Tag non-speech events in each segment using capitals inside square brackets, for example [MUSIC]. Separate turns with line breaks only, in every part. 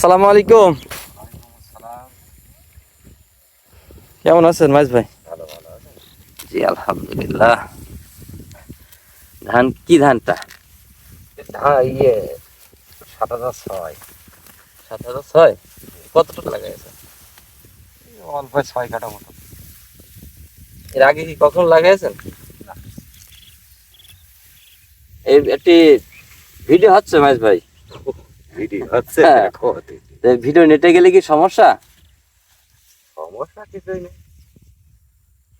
আসসালামু আলাইকুম। কেমন আছেন মাইজ ভাই? জি আলহামদুলিল্লাহ। ধান কি ধানটা?
ইয়ে সাত হাজার ছয়।
সাত হাজার ছয়? কতটুকু লাগাইছে
অল্প ছয় কাটা মতো।
এর আগে কি কখন লাগাইছেন? এই একটি ভিডিও হচ্ছে মাইজ ভাই।
ভিডিও হচ্ছে
হ্যাঁ।
দেখো
ভিডিও নেটে গেলে কি সমস্যা?
সমস্যা কিছুই নেই।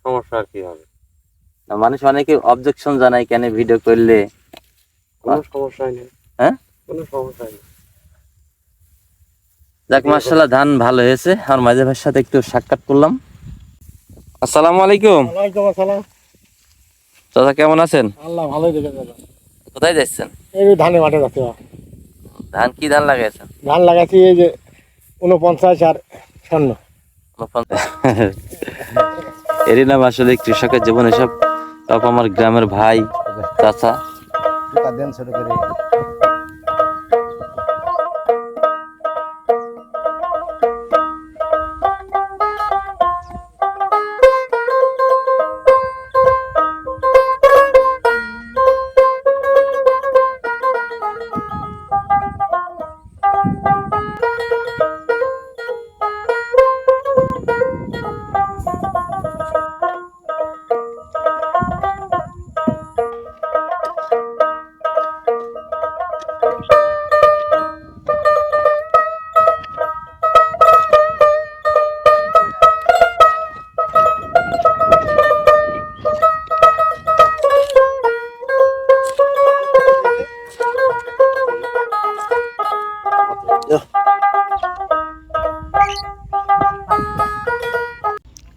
সমস্যা আর কি হবে?
মানুষ অনেকে অবজেকশন জানায় কেন ভিডিও করলে।
কোনো সমস্যাই নেই।
হ্যাঁ?
কোনো সমস্যাই নেই।
যাক মার্শাল্লাহ ধান ভালো হয়েছে। আর মাঝে ভাইয়ের সাথে একটু সাক্ষাৎ করলাম। আসসালামু আলাইকুম।
ওয়ালাইকুম আসসালাম।
চাচা কেমন আছেন?
আল্লাহ ভালোই দেখে
কোথায় যাচ্ছেন?
এই মাঠে যাচ্ছে
ধান কি ধান লাগাইছেন?
ধান লাগাইছি এই যে উনপঞ্চাশ আর স্বর্ণ। [LAUGHS]
এরই নাম আসলে কৃষকের জীবন এসব সব আমার গ্রামের ভাই চাচা।
দেন ছোট করে।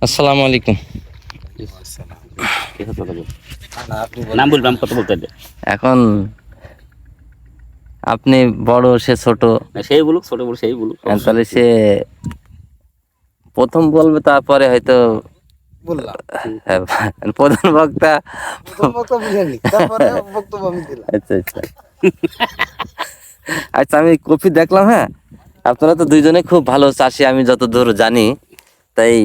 আসসালামু আলাইকুম।
নাম বলবাম কত বলতে
এখন আপনি বড় সে ছোট?
সেই বলুক ছোট বলুক সেই বলুক।
তাহলে সে প্রথম বলবে তারপরে হয়তো
বললাম।
হ্যাঁ, প্রধান বক্তা আচ্ছা আচ্ছা। আচ্ছা আমি কপি দেখলাম হ্যাঁ? আপনারা তো দুইজনে খুব ভালো চাষি আমি যত দূর জানি তাই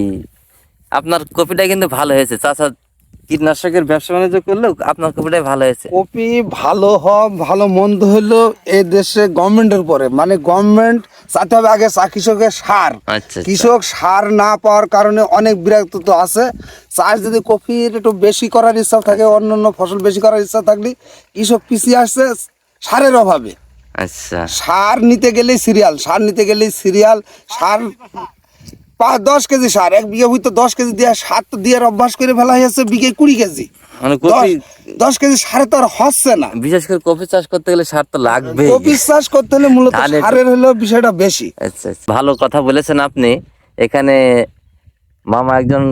আপনার কপিটা কিন্তু ভালো হয়েছে। চাষা কীটনাশকের ব্যবসা বাণিজ্য করলেও আপনার কপিটাই ভালো হয়েছে।
কপি ভালো হওয়া ভালো মন্দ হইল এই দেশে গভর্নমেন্টের উপরে মানে গভর্নমেন্ট চাইতে হবে আগে চা কৃষকের সার।
আচ্ছা আচ্ছা।
কৃষক সার না পাওয়ার কারণে অনেক বিরক্ত তো আছে। চাষ যদি কপির একটু বেশি করার ইচ্ছা থাকে অন্য অন্য ফসল বেশি করার ইচ্ছা থাকলে কৃষক পিছিয়ে আসছে সারের অভাবে।
আচ্ছা।
সার নিতে গেলেই সিরিয়াল সার নিতে গেলেই সিরিয়াল সার পাঁচ দশ কেজি সার এক বিঘা হইতো দশ কেজি দিয়ে সার তো দিয়ে অভ্যাস করে ফেলা হয়েছে বিঘে কুড়ি কেজি।
মানে
দশ
কপি
দশ কেজি সারে তো আর হচ্ছে না।
বিশেষ করে কপি চাষ করতে গেলে সার তো লাগবে
কপি চাষ করতে হলে মূলত সারের হলো বিষয়টা বেশি।
আচ্ছা আচ্ছা। ভালো কথা বলেছেন আপনি। এখানে মামা একজন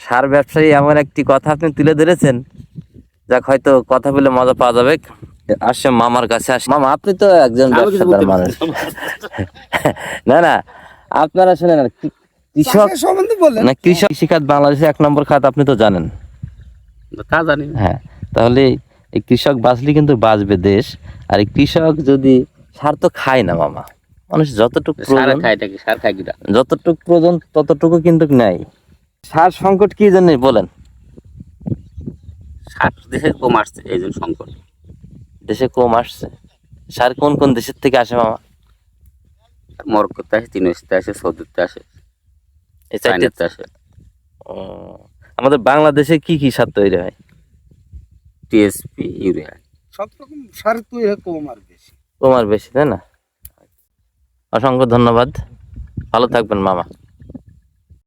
সার ব্যবসায়ী এমন একটি কথা আপনি তুলে ধরেছেন। যাক হয়তো কথা বলে মজা পাওয়া যাবে। আসছে মামার কাছে আসে মামা আপনি তো একজন ব্যবসাদার মানুষ। [LAUGHS] না না। আপনারা শুনেন আর কি- কৃষক
সম্বন্ধে বললেন
না কৃষক কৃষিখাত বাংলাদেশে এক নম্বর খাত আপনি তো জানেন।
তা জানি।
হ্যাঁ তাহলে এই কৃষক বাঁচলে কিন্তু বাঁচবে দেশ আর এই কৃষক যদি সার তো খায় না মামা। মানুষ যতটুকু প্রয়োজন
সার খায়
যতটুকু প্রয়োজন ততটুকু কিন্তু নাই সার সংকট কি জন্য? বলেন।
সার দেশে কম আসছে এই জন্য সংকট।
দেশে কম আসছে। সার কোন কোন দেশের থেকে আসে মামা?
মরক্কোতে আসে তিনশতে আসে সৌদিতে আসে।
এই চারটে ও, আমাদের বাংলাদেশে কি কি সার তৈরি হয়?
TSP urea.
সব রকম সার তুই কম আর বেশি।
কম আর বেশি তাই না? অসংখ্য ধন্যবাদ। ভালো থাকবেন মামা।